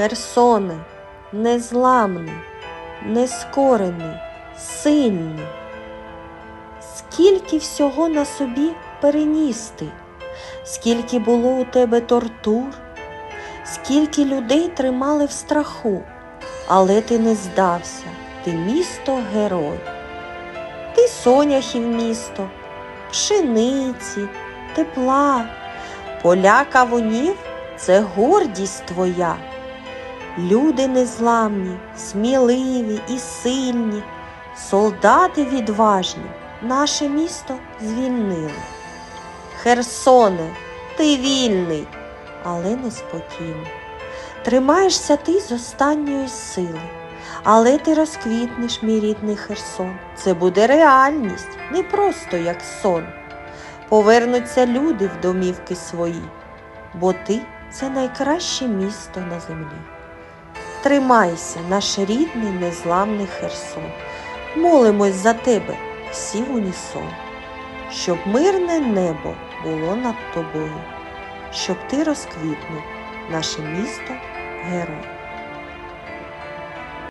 Херсоне, незламний, нескорений, сильний. Скільки всього на собі переніс ти, скільки було у тебе тортур, скільки людей тримали в страху, але ти не здався, ти місто герой. Ти соняхів місто, пшениці, тепла, поля кавунів це гордість твоя. Люди незламні, сміливі і сильні, солдати відважні, наше місто звільнили. Херсоне, ти вільний, але неспокійний. Тримаєшся ти з останньої сили, але ти розквітнеш, мій рідний Херсон. Це буде реальність, не просто як сон. Повернуться люди в домівки свої, бо ти це найкраще місто на землі. Тримайся, наш рідний незламний Херсон. Молимось за тебе всі унісон, щоб мирне небо було над тобою, щоб ти розквітнув наше місто герой.